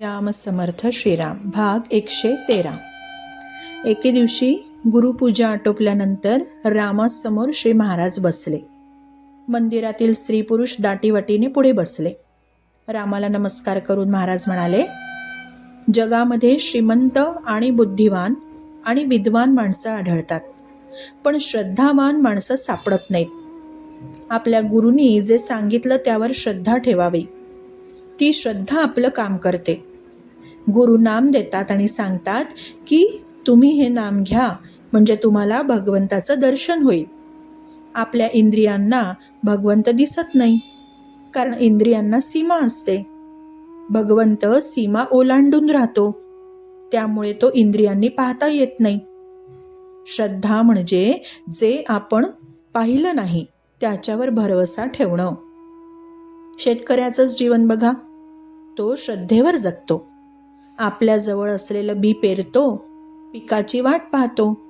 रामसमर्थ श्रीराम. भाग एकशे तेरा. एके दिवशी गुरुपूजा आटोपल्यानंतर रामासमोर श्री महाराज बसले. मंदिरातील स्त्री पुरुष दाटीवाटीने पुढे बसले. रामाला नमस्कार करून महाराज म्हणाले जगामध्ये श्रीमंत आणि बुद्धिवान आणि विद्वान माणसं आढळतात पण श्रद्धावान माणसं सापडत नाहीत. आपल्या गुरुनी जे सांगितलं त्यावर श्रद्धा ठेवावी. ती श्रद्धा आपलं काम करते. गुरु नाम देतात आणि सांगतात की तुम्ही हे नाम घ्या म्हणजे तुम्हाला भगवंताचं दर्शन होईल. आपल्या इंद्रियांना भगवंत दिसत नाही कारण इंद्रियांना सीमा असते. भगवंत सीमा ओलांडून राहतो त्यामुळे तो इंद्रियांनी पाहता येत नाही. श्रद्धा म्हणजे जे आपण पाहिलं नाही त्याच्यावर भरवसा ठेवणं. शेतकऱ्याचंच जीवन बघा तो श्रद्धेवर जगतो. आपल्याजवळ असलेलं बी पेरतो पिकाची वाट पाहतो.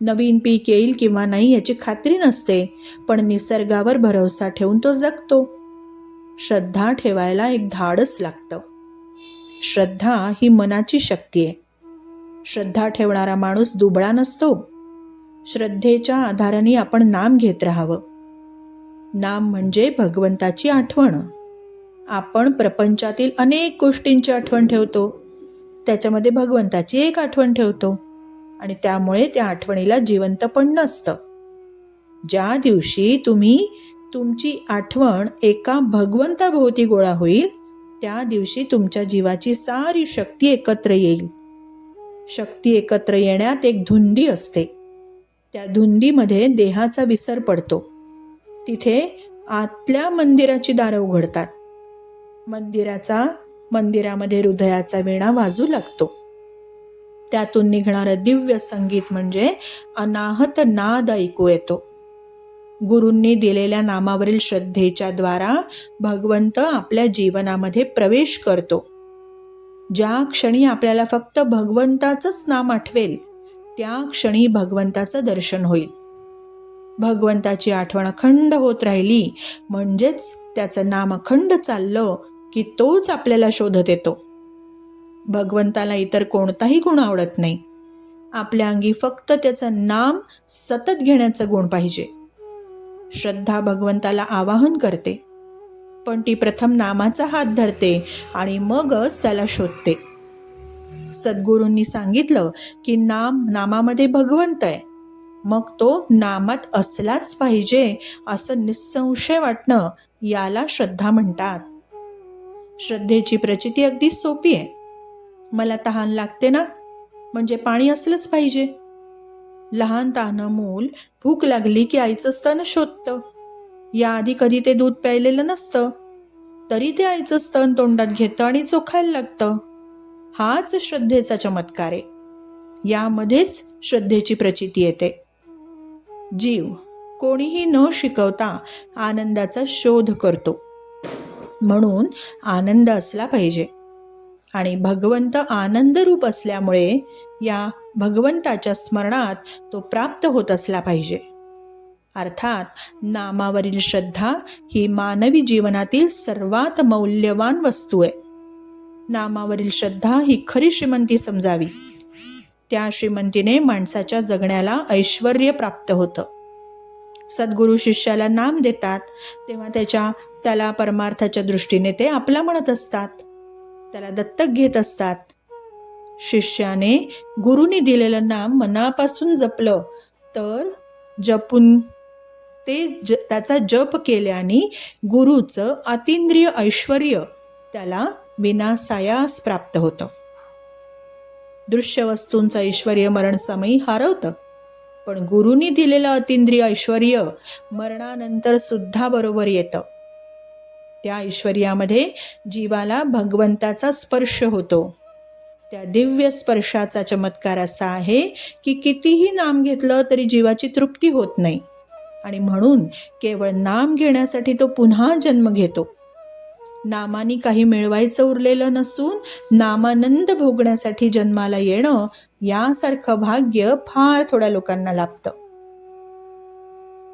नवीन पीक येईल किंवा नाही याची खात्री नसते पण निसर्गावर भरवसा ठेवून तो जगतो. श्रद्धा ठेवायला एक धाडच लागतं. श्रद्धा ही मनाची शक्ती आहे. श्रद्धा ठेवणारा माणूस दुबळा नसतो. श्रद्धेच्या आधाराने आपण नाम घेत राहावं. नाम म्हणजे भगवंताची आठवण. आपण प्रपंचातील अनेक गोष्टींची आठवण ठेवतो. त्याच्यामध्ये भगवंताची एक आठवण ठेवतो. आणि त्यामुळे त्या आठवणीला जिवंत पण नसतं. ज्या दिवशी तुम्ही तुमची आठवण एका भगवंताभोवती गोळा होईल त्या दिवशी तुमच्या जीवाची सारी शक्ती एकत्र येईल. शक्ती एकत्र येण्यात एक धुंदी असते. त्या धुंदीमध्ये देहाचा विसर पडतो. तिथे आतल्या मंदिराची दारं उघडतात. मंदिराचा मंदिरामध्ये हृदयाचा वीणा वाजू लागतो. त्यातून निघणारं दिव्य संगीत म्हणजे अनाहत नाद ऐकू येतो. गुरूंनी दिलेल्या नामावरील श्रद्धेच्या द्वारा भगवंत आपल्या जीवनामध्ये प्रवेश करतो. ज्या क्षणी आपल्याला फक्त भगवंताचंच नाम आठवेल त्या क्षणी भगवंताचं दर्शन होईल. भगवंताची आठवण अखंड होत राहिली म्हणजेच त्याचं नाम अखंड चाललं की तोच आपल्याला शोधत येतो. भगवंताला इतर कोणताही गुण आवडत नाही. आपल्या अंगी फक्त त्याचं नाम सतत घेण्याचं गुण पाहिजे. श्रद्धा भगवंताला आवाहन करते. पण ती प्रथम नामाचा हात धरते आणि मगच त्याला शोधते. सद्गुरूंनी सांगितलं की नाम नामामध्ये भगवंत आहे. मग तो नामात असलाच पाहिजे असं निसंशय वाटणं याला श्रद्धा म्हणतात. श्रद्धेची प्रचिती अगदी सोपी आहे. मला तहान लागते ना? म्हणजे पाणी असलंच पाहिजे. लहान तहानं मूल भूक लागली की आईचं स्तन शोधतं. याआधी कधी ते दूध प्यायलेलं नसतं. तरी ते आईचं स्तन तोंडात घेतं आणि चोखायला लागतं. हाच श्रद्धेचा चमत्कार आहे. यामध्येच श्रद्धेची प्रचिती येते. जीव कोणीही न शिकवता आनंदाचा शोध करतो. म्हणून आनंद असला पाहिजे. आणि भगवंत आनंदरूप असल्यामुळे या भगवंताच्या स्मरणात तो प्राप्त होत असला पाहिजे. अर्थात नामावरील श्रद्धा ही मानवी जीवनातील सर्वात मौल्यवान वस्तू आहे. नामावरील श्रद्धा ही खरी श्रीमंती समजावी. त्या श्रीमंतीने माणसाच्या जगण्याला ऐश्वर प्राप्त होतं. सद्गुरू शिष्याला नाम देतात तेव्हा त्याच्या त्याला परमार्थाच्या दृष्टीने ते आपला म्हणत असतात. त्याला दत्तक घेत असतात. शिष्याने गुरुनी दिलेलं नाम मनापासून जपलं. तर जपून ते ज त्याचा जप केल्याने गुरुचं अतिंद्रिय ऐश्वर त्याला विनासायास प्राप्त होतं. दृश्य वस्तूंचं ऐश्वर मरणसमयी हरवतं. पण गुरुनी दिलेलं अतिंद्रिय ऐश्वर मरणानंतर सुद्धा बरोबर येतं. त्या ऐश्वर्यामध्ये जीवाला भगवंताचा स्पर्श होतो. त्या दिव्य स्पर्शाचा चमत्कार असा आहे की कितीही नाम घेतलं तरी जीवाची तृप्ती होत नाही. आणि म्हणून केवळ नाम घेण्यासाठी तो पुन्हा जन्म घेतो. नामाने काही मिळवायचं उरलेलं नसून नामानंद भोगण्यासाठी जन्माला येणं यासारखं भाग्य फार थोड्या लोकांना लाभतं.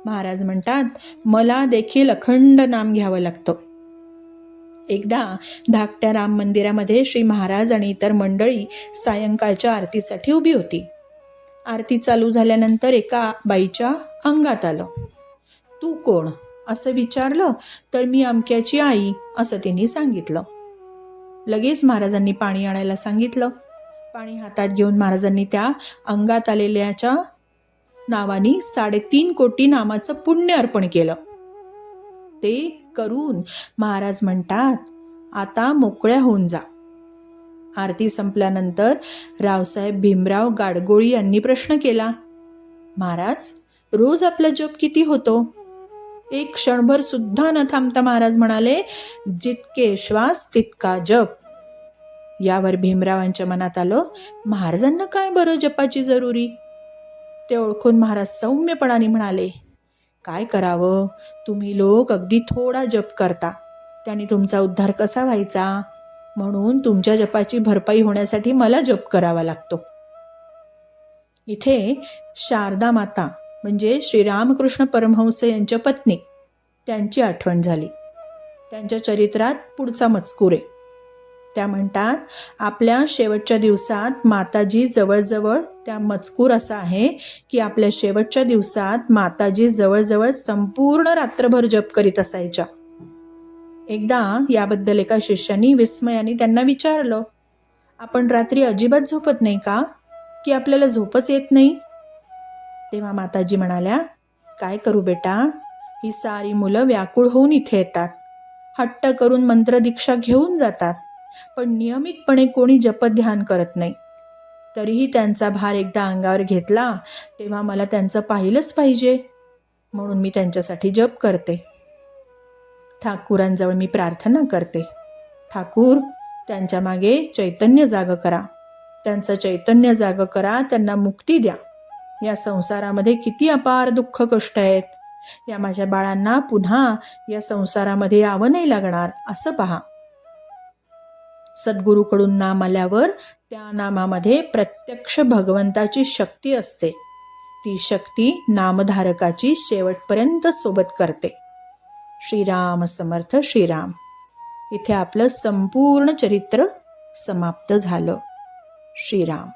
महाराज म्हणतात मला देखील अखंड नाम घ्यावं लागतं. एकदा धाकट्या राम मंदिरामध्ये श्री महाराज आणि इतर मंडळी सायंकाळच्या आरतीसाठी उभी होती. आरती चालू झाल्यानंतर एका बाईच्या अंगात आलं. तू कोण? असं विचारलं तर मी अमक्याची आई असं तिने सांगितलं. लगेच महाराजांनी पाणी आणायला सांगितलं. पाणी हातात घेऊन महाराजांनी त्या अंगात आलेल्याच्या नावानी साडेतीन कोटी नामाचं पुण्य अर्पण केलं. ते करून महाराज म्हणतात आता मोकळ्या होऊन जा. आरती संपल्यानंतर रावसाहेब भीमराव गाडगोळी यांनी प्रश्न केला महाराज रोज आपला जप किती होतो? एक क्षणभर सुद्धा न थांबता महाराज म्हणाले जितके श्वास तितका जप. यावर भीमरावांच्या मनात आलं महाराजांना काय बरं जपाची जरुरी? ते ओळखून महाराज सौम्यपणाने म्हणाले काय करावं? तुम्ही लोक अगदी थोडा जप करता. त्याने तुमचा उद्धार कसा व्हायचा? म्हणून तुमच्या जपाची भरपाई होण्यासाठी मला जप करावा लागतो. इथे शारदा माता म्हणजे श्रीरामकृष्ण परमहंस यांच्या पत्नी त्यांची आठवण झाली. त्यांच्या चरित्रात पुढचा मजकूर आहे. त्या म्हणतात आपल्या शेवटच्या दिवसात माताजी जवळजवळ त्या मजकूर असा आहे की आपल्या शेवटच्या दिवसात माताजी जवळजवळ संपूर्ण रात्रभर जप करीत असायच्या. एकदा याबद्दल एका शिष्यानी विस्मयाने त्यांना विचारलं आपण रात्री अजिबात झोपत नाही का? की आपल्याला झोपच येत नाही? तेव्हा माताजी म्हणाल्या काय करू बेटा? ही सारी मुलं व्याकुळ होऊन इथे येतात. हट्ट करून मंत्रदीक्षा घेऊन जातात. पण नियमितपणे कोणी जपध्यान करत नाही. तरीही त्यांचा भार एकदा अंगावर घेतला तेव्हा मला त्यांचं पाहिलंच पाहिजे म्हणून मी त्यांच्यासाठी जप करते. ठाकूरांजवळ मी प्रार्थना करते. ठाकूर त्यांच्या मागे चैतन्य जाग करा. त्यांचं चैतन्य जाग करा त्यांना मुक्ती द्या. या संसारामध्ये किती अपार दुःख कष्ट आहेत. या माझ्या बाळांना पुन्हा या संसारामध्ये यावं नाही लागणार असं पहा. सद्गुरूकडून नाम आल्यावर त्या नामामध्ये प्रत्यक्ष भगवंताची शक्ती असते. ती शक्ती नामधारकाची शेवटपर्यंत सोबत करते. श्रीराम समर्थ श्रीराम. इथे आपलं संपूर्ण चरित्र समाप्त झालं. श्रीराम.